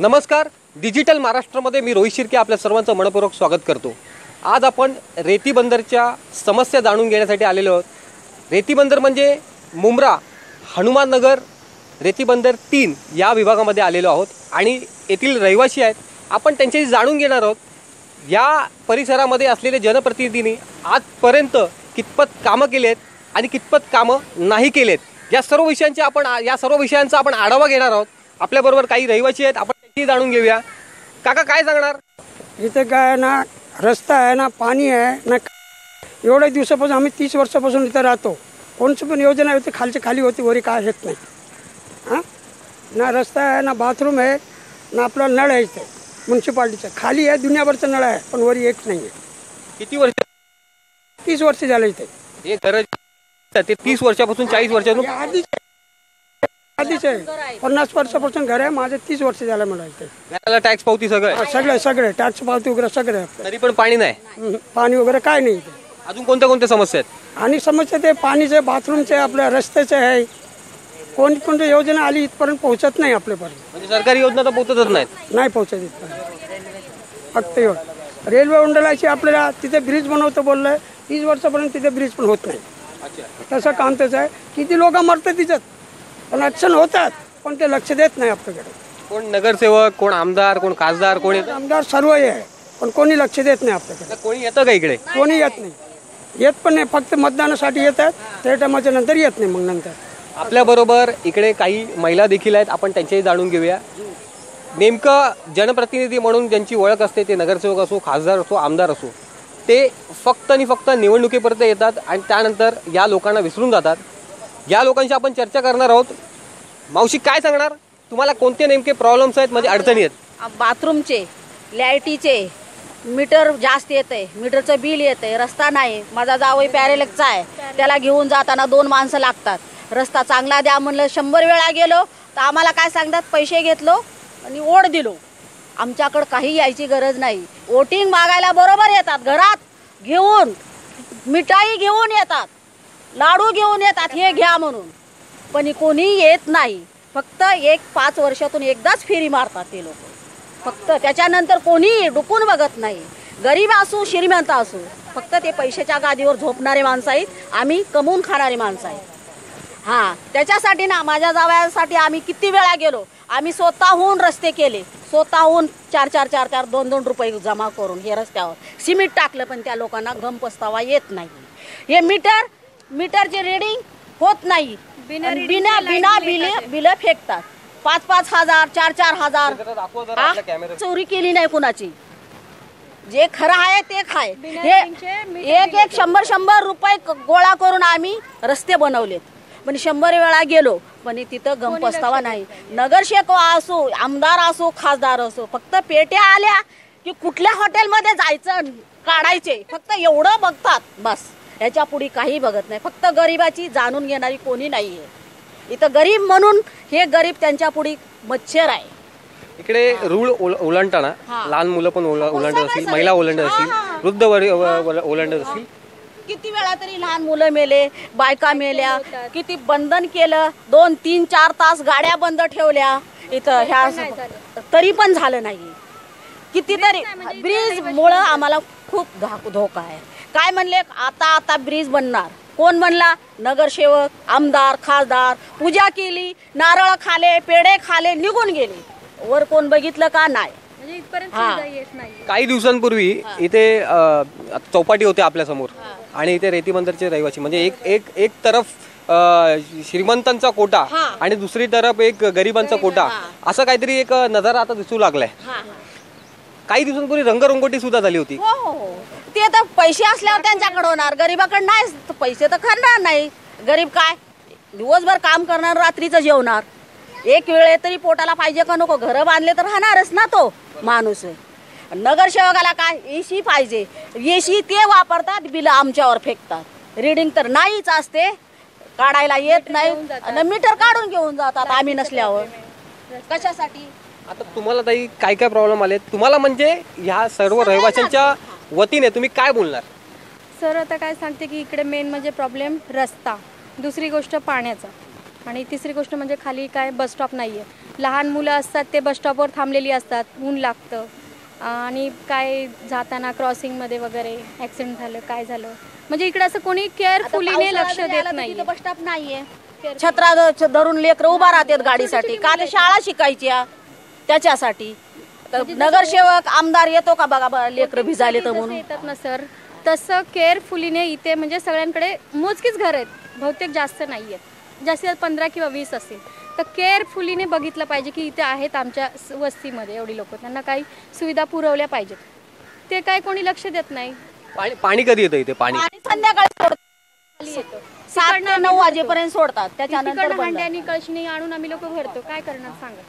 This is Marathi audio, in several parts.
नमस्कार. डिजिटल महाराष्ट्रामध्ये मी रोहित शिर्के आपल्या सर्वांचं मनपूर्वक स्वागत करतो. आज आपण रेती बंदरच्या समस्या जाणून घेण्यासाठी आलेलो आहोत. रेती बंदर म्हणजे मुंब्रा हनुमाननगर रेती बंदर तीन या विभागामध्ये आलेलो आहोत. आणि येथील रहिवासी आहेत. आपण त्यांच्याशी जाणून घेणार आहोत. या परिसरामध्ये असलेले जनप्रतिनिधींनी आजपर्यंत कितपत कामं केली आहेत आणि कितपत कामं नाही केलेत. या सर्व विषयांचे आपण या सर्व विषयांचा आपण आढावा घेणार आहोत. आपल्याबरोबर काही रहिवासी आहेत. आपण त्यांची जाणून घेऊया. काका काय सांगणार? इथे काय ना रस्ता आहे ना पाणी आहे ना एवढ्या दिवसापासून आम्ही तीस वर्षापासून इथे राहतो. कोणची पण योजना होती खालची खाली होती वरी काय येत नाही. हां? ना रस्ता आहे ना बाथरूम आहे ना आपला नळ आहे इथे म्युन्सिपाल्टीचं खाली आहे दुनियाभरचं नळ आहे पण वरी एक नाही आहे. किती वर्ष? तीस वर्ष झालं इथे. हे घर ते तीस वर्षापासून चाळीस वर्षापासून आधीच आधीच आहे पन्नास वर्षापासून घर आहे माझे तीस वर्ष झालं मला इथे. घराला टॅक्स पावती सगळं. सगळे सगळे. टॅक्स पावती वगैरे सगळे. तरी पण पाणी नाही. पाणी वगैरे काय नाही इथे. अजून कोणत्या कोणत्या समस्या आहेत? आणि समस्या ते पाणीचे बाथरूमचे आपल्या रस्त्याचे आहे. कोण कोणती योजना आली इथपर्यंत पोहोचत नाही आपल्यापर्यंत. म्हणजे सरकारी योजना तर पोहोचतच नाहीत. नाही पोहोचत इथपर्यंत. फक्त एवढं. रेल्वे उंडलाची आपल्याला तिथे ब्रिज बनवतो बोललंय. तीस वर्षापर्यंत तिथे ब्रिज पण होत नाही. तसं काम त्याचं आहे. किती लोक मरतात तिच्यात? पण ॲक्शन होतात पण ते लक्ष देत नाही आपल्याकडे. कोण नगरसेवक कोण आमदार कोण खासदार कोण येतं? आमदार सर्व हे आहे पण कोणी लक्ष देत नाही आपल्याकडे. कोणी येतं का इकडे? कोणी येत नाही. येत पण नाही फक्त मतदानासाठी येतात त्या टायमाच्या नंतर येत नाही मग नंतर. आपल्याबरोबर इकडे काही महिला देखील आहेत आपण त्यांच्याही जाणून घेऊया. नेमकं जनप्रतिनिधी म्हणून ज्यांची ओळख असते ते नगरसेवक असो खासदार असो आमदार असो ते फक्त आणि फक्त निवडणुकीपर्यंत येतात आणि त्यानंतर या लोकांना विसरून जातात. या लोकांशी आपण चर्चा करणार आहोत. मावशी काय सांगणार? तुम्हाला कोणते नेमके प्रॉब्लेम्स आहेत? म्हणजे अडचणी आहेत. बाथरूमचे लायटीचे मीटर जास्त येते मीटरचं बिल येते रस्ता नाही. माझा जावई पॅरेलेक्सचा आहे. त्याला घेऊन जाताना दोन माणसं लागतात. रस्ता चांगला द्या म्हणलं शंभर वेळा गेलो तर आम्हाला काय सांगतात? पैसे घेतलो आणि ओढ दिलो. आमच्याकडं काही यायची गरज नाही. वोटिंग मागायला बरोबर येतात घरात. घेऊन मिठाई घेऊन येतात. लाडू घेऊन येतात हे घ्या म्हणून. पण कोणी येत नाही. फक्त एक पाच वर्षातून एकदाच फेरी मारतात ते लोक. फक्त त्याच्यानंतर कोणी डुकून बघत नाही. गरीब असू श्रीमंत असू फक्त ते पैशाच्या गादीवर झोपणारे माणसं आहेत. आम्ही कमवून खाणारे माणसं आहेत. हां त्याच्यासाठी ना माझ्या जावयासाठी आम्ही किती वेळा गेलो. आम्ही स्वतःहून रस्ते केले. स्वतःहून चार चार चार चार दोन दोन रुपये जमा करून हे रस्त्यावर सिमेंट टाकलं पण त्या लोकांना गम पस्तावा येत नाही. हे मीटर मीटरचे रिडिंग होत नाही. बिना बिना बिल बिलं फेकतात. पाच पाच हजार चार चार हजार? चोरी केली नाही कुणाची. जे खरं आहे ते खाय हे एक एक शंभर शंभर रुपये गोळा करून आम्ही रस्ते बनवलेत. पण शंभर वेळा गेलो पण तिथं गम पस्तावा नाही. नगरसेवक असो आमदार असो खासदार असो फक्त पेट्या आल्या की कुठल्या हॉटेलमध्ये जायचं काढायचे. फक्त एवढं बघतात बस. ह्याच्या पुढे काही बघत नाही. फक्त गरिबाची जाणून घेणारी कोणी नाही आहे इथं गरीब म्हणून हे गरीब त्यांच्या पुढे मच्छर आहे. इकडे रूळ ओल- ओलांडताना. लहान मुलं पण ओला- ओलांडत असतील. महिला ओलांडत असतील. वृद्ध ओलांडत असतील. किती वेळा तरी लहान मुलं मेले बायका मेल्या किती बंधन केलं दोन तीन चार तास गाड्या बंद ठेवल्या इथं ह्या तरी पण झालं नाही कितीतरी ब्रिज मुळे आम्हाला खूप धोका आहे. काय म्हणले? आता आता ब्रिज बनणार. कोण म्हणला नगरसेवक आमदार खासदार. पूजा केली नारळ खाले पेढे खाले निघून गेले. वर कोण बघितलं का? नाही. म्हणजे इथपर्यंत हा. सुविधा येत नाही काही दिवसांपूर्वी इथे अ, चौपाटी होते आपल्यासमोर आणि इथे रेती बंदरचे रहिवासी. म्हणजे एक एक एक तरफ अ, श्रीमंतांचा कोटा हा. आणि दुसरी तरफ एक गरिबांचा कोटा. असं काहीतरी एक नजारा आता दिसू लागलाय. हा हा. काही दिवसांपूर्वी रंगरंगोटी सुद्धा झाली होती. हो हो हो. ते तर पैसे असल्यावर त्यांच्याकडे होणार. गरीबाकडे नाही तर पैसे तर करणार नाही. गरीब काय? दिवसभर काम करणार रात्रीचं जेवणार. एक वेळे तरी पोटाला पाहिजे का नको? घरं बांधले तर राहणारच ना तो माणूस. नगरसेवकाला काय? एसी पाहिजे. एसी ते वापरतात बिल आमच्यावर फेकतात. रिडिंग तर नाहीच असते. काढायला येत नाही. आणि मीटर काढून घेऊन जातात आम्ही नसल्यावर. कशासाठी? आता तुम्हाला ताई काय काय प्रॉब्लेम आले तुम्हाला म्हणजे ह्या सर्व रहिवाशांच्या वतीने तुम्ही काय बोलणार? सर आता काय सांगते की इकडे मेन म्हणजे प्रॉब्लेम रस्ता. दुसरी गोष्ट पाण्याचा. आणि तिसरी गोष्ट म्हणजे खाली काय बस स्टॉप नाही आहे लहान मुलं असतात ते बस स्टॉपवर थांबलेली असतात. ऊन लागतं. आणि काय जाताना क्रॉसिंगमध्ये वगैरे ॲक्सिडेंट झालं काय झालं. म्हणजे इकडे असं कोणी केअरफुलीने लक्ष देत नाही बस स्टॉप नाहीये. छत्रा धरून लेकर उभा राहतात गाडीसाठी. का ते शाळा शिकायच्या? त्याच्यासाठी. तर नगरसेवक आमदार येतो का बघा लेकर भिजाले तर म्हणून. येतात ना सर. तसं केअरफुलीने इथे म्हणजे सगळ्यांकडे मोजकीच घर आहेत. बहुतेक जास्त नाही आहेत जास्तीत जास्त पंधरा किंवा वीस असतील तर केअरफुलीने बघितलं पाहिजे की इथे आहेत आमच्या स- वस्तीमध्ये एवढी लोक. त्यांना काही सुविधा पुरवल्या पाहिजेत. ते काय कोणी लक्ष देत नाही. पाणी पाणी कधी येतं इथे? पाणी? आणि संध्याकाळी सोडतात. खाली येतं. सात ते नऊ वाजेपर्यंत सोडतात. त्याच्यानंतर तिकडनं बंद. हांड्यानी कळशीने आणून आम्ही लोक भरतो. काय करणार सांगा.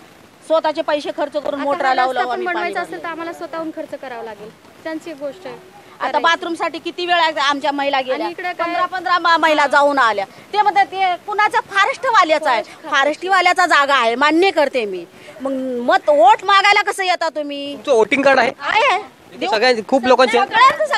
स्वतःचे पैसे खर्च करून मोटर लावलं पण बनवायचा असेल भरलं. तर आम्हाला स्वतःहून खर्च करावा लागेल. त्यांची गोष्ट आहे. आता करायची. बाथरूमसाठी किती वेळा आमच्या महिला गेल्या? आणि इकडे काय- पंधरा पंधरा मा- महिला जाऊन आल्या. ते म्हणतात ते कुणाचा फॉरेस्ट वाल्याचा आहे? फॉरेस्ट वाल्याचा जागा आहे. मान्य करते मी. मग मत वोट मागायला कसं येता तुम्ही? तुमचं वोटिंग कार्ड आहे. सगळ्या खूप लोकांचे. सगळ्याचं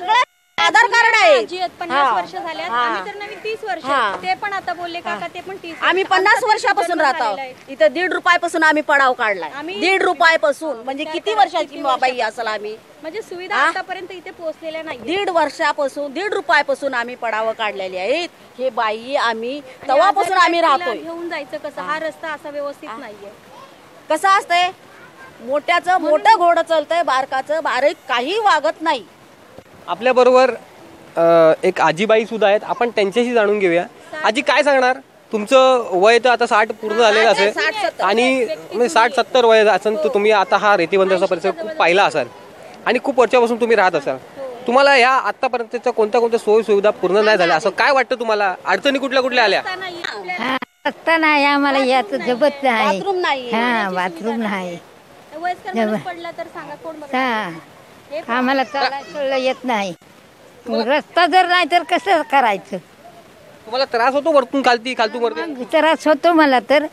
आधार कार्ड आहे. पन्नास हा. वर्ष झाल्यात. हा. आम्ही तर नवीन तीस वर्ष. हा. ते पण आता बोलले काका ते पण तीस आम्ही वर्ष. पन्नास आमचा वर्षापासून जन्म राहतो. झालेला आहे. इथं दीड रुपयापासून आम्ही पडाव काढलाय. आम्ही- दीड रुपयापासून. म्हणजे किती वर्षाची बाई असेल आम्ही? म्हणजे सुविधा हा? आतापर्यंत इथे पोहोचलेल्या नाही दीड वर्षापासून दीड रुपयापासून आम्ही पडावं काढलेले आहेत हे बाई आम्ही तेव्हापासून आम्ही राहतोय. घेऊन जायचं कसं? हा. रस्ता असा व्यवस्थित नाहीये. कसं असतंय? मोठ्याचं मोठं घोडं चालतंय बारकाचं बारीक काही वागत नाही. आपल्या बरोबर एक आजीबाई सुद्धा आहेत. आपण त्यांच्याशी जाणून घेऊया. आजी काय सांगणार? तुमचं वय तर आता साठ पूर्ण झालेलं असेल. आणि म्हणजे साठ सत्तर वय असेल तर तुम्ही आता हा रेतीबंदरचा परिसर खूप पाहिला असाल. आणि खूप वर्षापासून तुम्ही राहत असाल. तुम्हाला या आतापर्यंतच्या कोणत्या कोणत्या सोयी सुविधा पूर्ण नाही झाल्या? असं काय वाटतं तुम्हाला? अडचणी कुठल्या कुठल्या आल्या? रस्ता हा नाही आम्हाला यात जबत नाही. बाथरूम नाही हा बाथरूम नाही वयस्कर माणूस पडला तर सांगा कोण बघा हा. आम्हाला चालायला येत नाही. रस्ता जर नाही तर कसं करायचं? तुम्हाला त्रास होतो वरतून खालती खालतून वरती? त्रास होतो मला तर.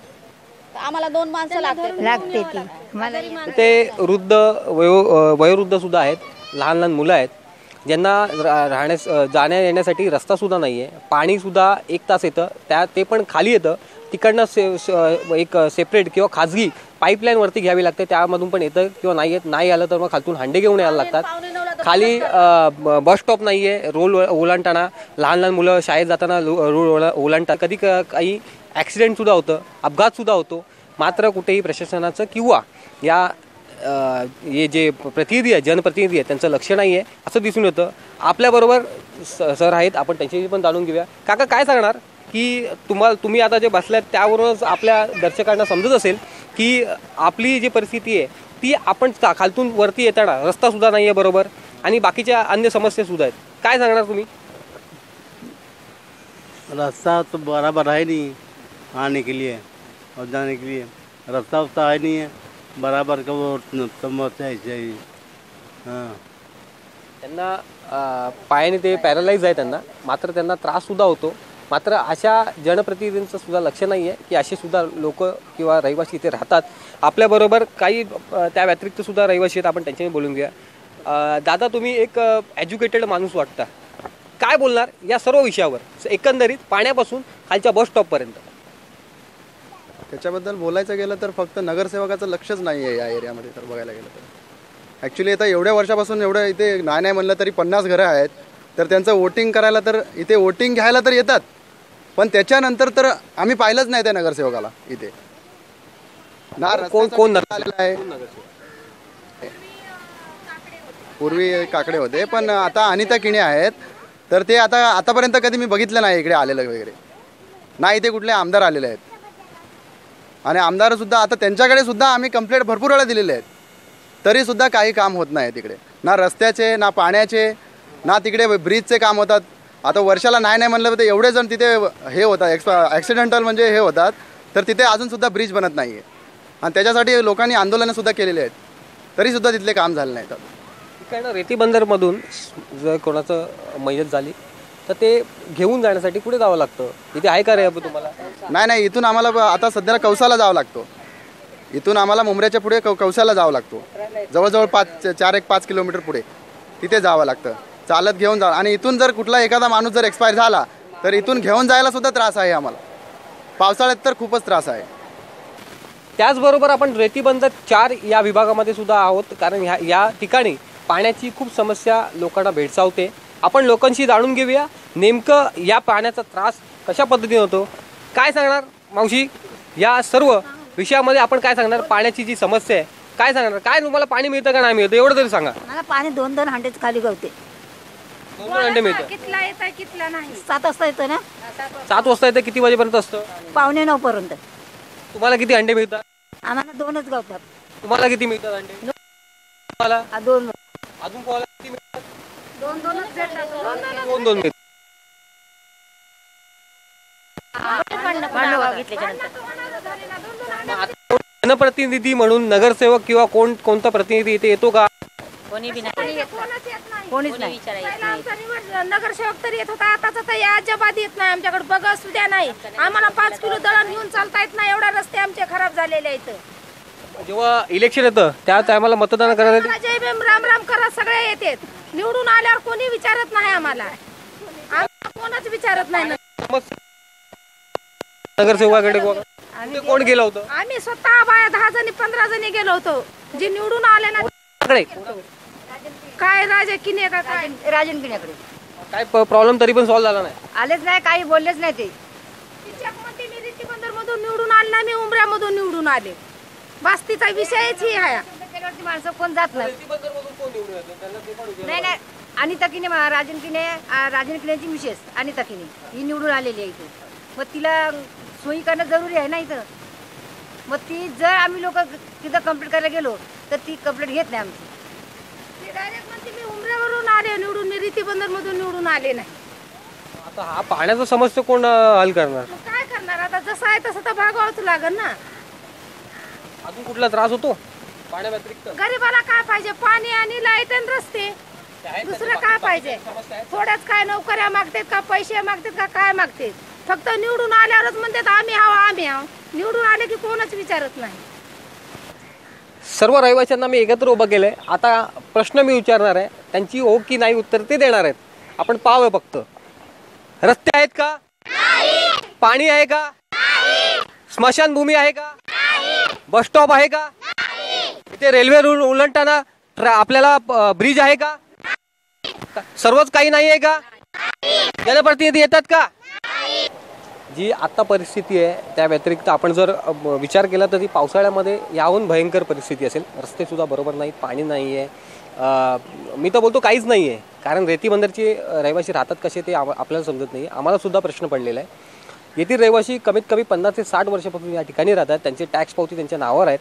आम्हाला दोन माणसं लागतात. लागते ती. मला ते वृद्ध वयो वयोवृद्ध सुद्धा आहेत. लहान लहान मुलं आहेत. ज्यांना रा- राहण्यास जाण्या येण्यासाठी रस्ता सुद्धा नाही आहे पाणी सुद्धा एक तास येतं. त्या ते पण खाली येतं. तिकडनं से एक सेपरेट किंवा खाजगी पाईपलाईन वरती घ्यावी लागते. त्यामधून पण येतं किंवा नाही येत नाही आलं तर मग खालतून हांडे घेऊन यायला लागतात. खाली बस स्टॉप नाही आहे रोल ओलांडताना लहान लहान मुलं शाळेत जाताना रोल ओला- ओलांडतात. कधी काही ॲक्सिडेंट सुद्धा होतं अपघात सुद्धा होतो. मात्र कुठेही प्रशासनाचं किंवा या हे जे प्रतिनिधी आहे जनप्रतिनिधी आहे त्यांचं लक्ष नाही आहे असं दिसून येतं. आपल्याबरोबर स सर आहेत आपण त्यांच्याशी पण जाणून घेऊया. काका काय सांगणार? की तुम्हाला तुम्ही आता जे बसल्यात त्यावरूनच आपल्या दर्शकांना समजत असेल की आपली जी परिस्थिती आहे ती आपण का- खालतून वरती येताना रस्तासुद्धा नाही आहे बरोबर आणि बाकीच्या अन्य समस्यासुद्धा आहेत. काय सांगणार तुम्ही? रास्ता तो बराबर है नहीं आने के लिए और जाने के लिए. रास्ता उस्ता है नहीं है बराबर का वो समस्या त्यांना पायाने ते पॅरालाइज आहे त्यांना. मात्र त्यांना त्रास सुद्धा होतो. मात्र अशा जनप्रतिनिधींचं सुद्धा लक्ष नाही आहे की असे सुद्धा लोक किंवा रहिवासी इथे राहतात. आपल्याबरोबर काही त्या व्यतिरिक्त सुद्धा रहिवासी आहेत. आपण त्यांच्याशी बोलून घ्या दादा तुम्ही एक एज्युकेटेड माणूस वाटता. काय बोलणार या सर्व विषयावर? एकंदरीत पाण्यापासून खालच्या बस स्टॉपपर्यंत त्याच्याबद्दल बोलायचं गेलं तर फक्त नगरसेवकाचं लक्षच नाही आहे या एरियामध्ये तर बघायला गेलं तर. ॲक्च्युली आता एवढ्या वर्षापासून एवढं इथे नाही नाही म्हणलं तरी पन्नास घरं आहेत तर त्यांचं वोटिंग करायला तर इथे वोटिंग घ्यायला तर येतात पण त्याच्यानंतर तर आम्ही पाहिलंच नाही त्या नगरसेवकाला इथे. ना कोण कोण आलेला आहे. पूर्वी काकडे होते पण आता अनिता किणे आहेत तर ते आता आतापर्यंत कधी मी बघितलं नाही इकडे आलेलं वगैरे. ना इथे कुठले आमदार आलेले आहेत. आणि आमदारसुद्धा आता त्यांच्याकडे सुद्धा आम्ही कंप्लेंट भरपूर वेळा दिलेले आहेत. तरीसुद्धा काही काम होत नाही तिकडे. ना रस्त्याचे ना पाण्याचे ना तिकडे ब्रिजचे काम होतात. आता वर्षाला नाही नाही म्हणलं तर एवढे जण तिथे हे होतात एक्स ॲक्सिडेंटल म्हणजे हे होतात. तर तिथे अजूनसुद्धा ब्रिज बनत नाही आहे आणि त्याच्यासाठी लोकांनी आंदोलनंसुद्धा केलेले केलेली आहेत. तरीसुद्धा तिथले काम झालं नाही तर कारण ना रेतीबंदरमधून जर कोणाचं मयत झाली तर ते घेऊन जाण्यासाठी कुठे जावं लागतं? इथे आहे का रे अबू तुम्हाला? नाही नाही इथून आम्हाला ब- आता सध्याला कौसाला जावं लागतो. इथून आम्हाला मुंबऱ्याच्या पुढे कौ कौसाला जावं लागतो. जवळजवळ पाच चार एक पाच किलोमीटर पुढे. तिथे जावं लागतं. चालत घेऊन जा आणि इथून जर कुठला एखादा माणूस जर एक्सपायर झाला तर इथून घेऊन जायला सुद्धा त्रास आहे आम्हाला. पावसाळ्यात तर खूपच त्रास आहे. त्याचबरोबर आपण रेतीबंदर चार या विभागामध्ये सुद्धा आहोत. कारण ह्या या ठिकाणी पाण्याची खूप समस्या लोकांना भेडसावते. आपण लोकांशी जाणून घेऊया नेमकं या पाण्याचा त्रास कशा पद्धतीने होतो? काय सांगणार मावशी? या सर्व विषयामध्ये आपण काय सांगणार? पाण्याची जी समस्या आहे काय सांगणार? काय तुम्हाला पाणी मिळतं का नाही मिळतं? एवढं तरी सांगा. मला पाणी दोन दोन हांडेच खाली गवते दोन दोन अंडे मिळतं कितला येत आहे कितला नाही? सात वाजता येतो ना? सात वाजता येतं किती वाजेपर्यंत असतं? पावणे नऊ पर्यंत. तुम्हाला किती अंडे मिळतात? आम्हाला दोनच गवतात तुम्हाला किती मिळतात अंडे तुम्हाला? आ, दोन. अजून कोणाला? दोन दोन जनप्रतिनिधी म्हणून नगरसेवक किंवा कोण कोणता प्रतिनिधी इथे येतो का? कोणीच नाही. नगरसेवक तरी येत होता. आताच तर या अजिबात येत नाही. आमच्याकडे बघा सुद्धा नाही. आम्हाला पाच किलो दळण घेऊन चालता येत नाही. एवढा रस्ते आमचे खराब झालेले आहेत. जेव्हा इलेक्शन येतं त्या टायमाला मतदान करायला जय भीम राम राम करा. सगळे येतात. निवडून आल्यावर कोणी विचारत नाही आम्हाला. आम्हाला कोणच विचारत नाही. नगरसेवकाकडे कोण- गेलं होतं? आम्ही स्वतः बाया दहा जणी पंधरा जणी गेलो होतो. जे निवडून आले ना कडे काय राजा किने का काय? राजन किण्याकडे काय प्रॉब्लेम तरी पण सॉल्व्ह झाला नाही. आलेच नाही काही बोललेच नाही ते. मी मधून निवडून आले ना मी उमऱ्यामधून निवडून आले. बास्तीचा विषयच ही आहे. त्याच्यावरती माणसं कोण जात नाही. नाही नाही. अनिता किने राजन किने आ, राजन किनेची मिसेस अनिता किने ही निवडून आलेली आहे इथे. मग तिला सोयी करणं जरुरी आहे ना इथं? मग ती जर आम्ही लोक तिथं कंप्लीट करायला गेलो तर ती कंप्लीट घेत नाही आमची. डायरेक्ट म्हणते मी उमऱ्यावरून आले निवडून मी मधून निवडून आले नाही. आता हा पाण्याचा समस्या कोण अं, हल करणार? मग काय करणार? आता जसं आहे तसं तर भागावंच लागेल ना. अजून कुठला त्रास होतो? गरीबाला काय पाहिजे? पाणी आणि लाइट आणि रस्ते. दुसरं काय पाहिजे? थोड्याच काय नोकऱ्या मागतात का? पैसे मागतात का? काय मागतात? फक्त निवडून आल्यावरच म्हणतात आम्ही हाव आम्ही हाव निवडून आले की कोणच विचारत नाही. सर्व रहिवाशांना मी एकत्र उभं केलंय. आता प्रश्न मी विचारणार आहे त्यांची हो की नाही उत्तर ते देणार आहेत. आपण पाहूया फक्त. रस्ते आहेत का? पाणी आहे का? स्मशानभूमी आहे का? बस स्टॉप आहे का? इथे रेल्वे रूळ ओलांडताना आपल्याला ब्रिज आहे का? सर्वच काही नाही आहे का? जनप्रतिनिधी येतात का? जी आता परिस्थिती आहे त्या व्यतिरिक्त आपण जर विचार केला तर ती पावसाळ्यामध्ये याहून भयंकर परिस्थिती असेल. रस्ते सुद्धा बरोबर नाहीत पाणी नाही आहे मी तर बोलतो काहीच नाही आहे कारण रेती बंदरचे रहिवासी राहतात कसे ते आपल्याला समजत नाही. आम्हाला सुद्धा प्रश्न पडलेला आहे. येथील रहिवासी कमीत कमी पन्नास ते साठ वर्षापासून या ठिकाणी राहतात. त्यांचे टॅक्स पावती त्यांच्या नावावर आहेत.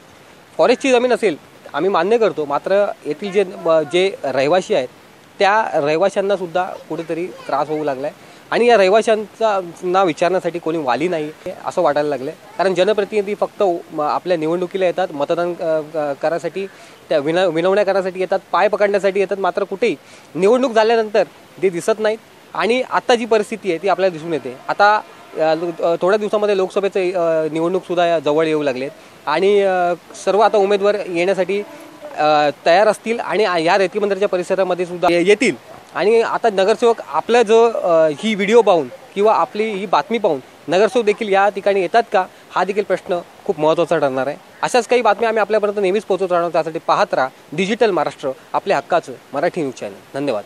फॉरेस्टची जमीन असेल आम्ही मान्य करतो. मात्र येथील जे जे रहिवासी आहेत त्या रहिवाशांना सुद्धा कुठेतरी त्रास होऊ लागलाय. आणि या रहिवाशांचा ना विचारण्यासाठी कोणी वाली नाही असं वाटायला लागलं कारण जनप्रतिनिधी फक्त म- आपल्या निवडणुकीला येतात मतदान करायसाठी त्या विना विनवण्या करण्यासाठी येतात पाय पकडण्यासाठी येतात. मात्र कुठेही निवडणूक झाल्यानंतर ते दिसत नाहीत. आणि आत्ता जी परिस्थिती आहे ती आपल्याला दिसून येते. आता थोड्या दिवसामध्ये लोकसभेचे निवडणूकसुद्धा या जवळ येऊ लागलेत. आणि सर्व आता उमेदवार येण्यासाठी तयार असतील आणि या रेती मंदिराच्या परिसरामध्ये सुद्धा येतील. आणि आता नगरसेवक आपला जो ही व्हिडिओ पाहून किंवा आपली ही बातमी पाहून नगरसेवक देखील या ठिकाणी येतात का हा देखील प्रश्न खूप महत्त्वाचा ठरणार आहे. अशाच काही बातम्या आम्ही आपल्यापर्यंत नेहमीच पोहोचवत राहणार त्यासाठी पाहत राहा. डिजिटल महाराष्ट्र आपल्या हक्काचं मराठी न्यूज चॅनल. धन्यवाद.